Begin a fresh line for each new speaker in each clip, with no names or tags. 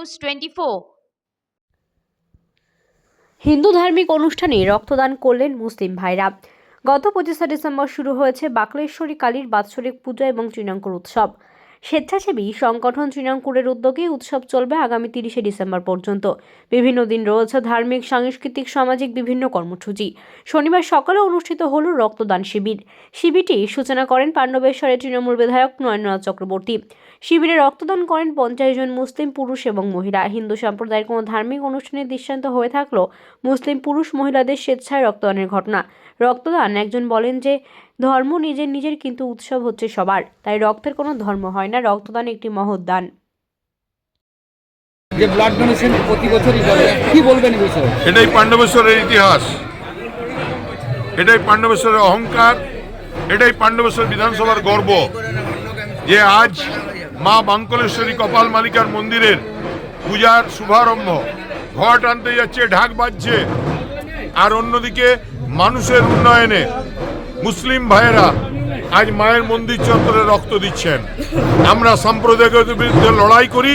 Twenty
Hindu ধার্মিক অনুষ্ঠানে রক্তদান করলেন মুসলিম ভাইরা। গত পঁচিশে ডিসেম্বর শুরু হয়েছে বাকলেশ্বরী কালীর বাৎসরিক পূজা এবং তৃণাঙ্কুর উৎসব। স্বেচ্ছাসেবী সংগঠন তৃণাঙ্কুরের উদ্যোগে উৎসব চলবে আগামী তিরিশে ডিসেম্বর পর্যন্ত। বিভিন্ন দিন রয়েছে ধার্মিক, সাংস্কৃতিক, সামাজিক বিভিন্ন কর্মসূচি। শনিবার সকালে অনুষ্ঠিত হল রক্তদান শিবির। শিবিরটি সূচনা করেন পাণ্ডবেশ্বরের তৃণমূল বিধায়ক নয়ননাথ চক্রবর্তী। শিবিরে রক্তদান করেন পঞ্চাশ জন মুসলিম পুরুষ এবং মহিলা। হিন্দু সম্প্রদায়ের কোনো ধার্মিক অনুষ্ঠানে দৃষ্টান্ত হয়ে থাকলেও মুসলিম পুরুষ মহিলাদের স্বেচ্ছায় রক্তদানের ঘটনা। রক্তদান, একজন বলেন যে ধর্ম নিজের নিজের কিন্তু উৎসব হচ্ছে সবার তাই রক্তের কোনো ধর্ম হয় না রক্তদান একটি মহৎ দান।
যে ব্লাড ডোনেশন প্রতি বছরই করে কি বলবেন বিষয়ে?
এটাই পাণ্ডবেশ্বরের ইতিহাস। এটাই পাণ্ডবেশ্বরের অহংকার এটাই পাণ্ডবেশ্বর বিধানসভার গর্ব যে আজ মা বাঙ্কলেশ্বরী কপাল মালিকার মন্দিরের পূজার শুভারম্ভ ঘট আনতে যাচ্ছে ঢাক বাজছে। আর অন্যদিকে মানুষের উন্নয়নে মুসলিম ভাইয়েরা, আজ মায়ের মন্দির চত্বরে রক্ত দিচ্ছেন। আমরা সাম্প্রদায়িকতার বিরুদ্ধে লড়াই করি,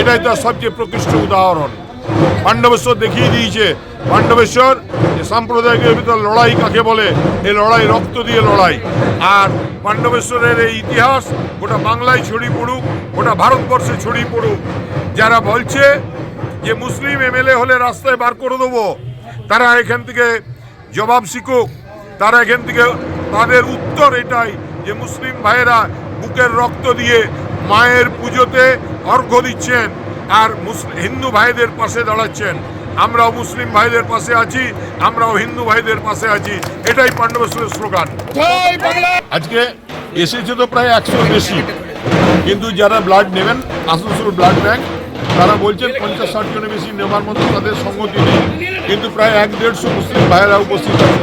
এটাই তার সবচেয়ে প্রকৃষ্ট উদাহরণ। পাণ্ডবেশ্বর দেখিয়ে দিয়েছে, পাণ্ডবেশ্বর সাম্প্রদায়িকের ভিতর লড়াই কাকে বলে, এই লড়াই রক্ত দিয়ে লড়াই। আর পাণ্ডবেশ্বরের এই ইতিহাস, গোটা বাংলায় ছড়িয়ে পড়ুক, গোটা ভারতবর্ষে ছড়িয়ে পড়ুক। যারা বলছে যে মুসলিম এমএলএ হলে রাস্তায় বার করে দেবো, তারা এখান থেকে জবাব শিখুক। তারা এখান থেকে তাদের উত্তর এটাই যে মুসলিম ভাইয়েরা বুকের রক্ত দিয়ে মায়ের পুজোতে অর্ঘ্য দিচ্ছেন আর মুসলিম হিন্দু ভাইদের পাশে দাঁড়াচ্ছেন। আমরাও মুসলিম ভাইদের পাশে আছি আমরাও হিন্দু ভাইদের পাশে আছি। এটাই পাণ্ডবেশ্বরের স্লোগান। আজকে এসেছে তো প্রায় একশো বেশি। কিন্তু যারা ব্লাড নেবেন আসানসোল ব্লাড ব্যাংক তারা বলছেন পঞ্চাশ ষাট জনের বেশি নেওয়ার মতো তাদের সঙ্গতি নেই। কিন্তু প্রায় এক দেড়শো মুসলিম ভাইয়েরা উপস্থিত আছে।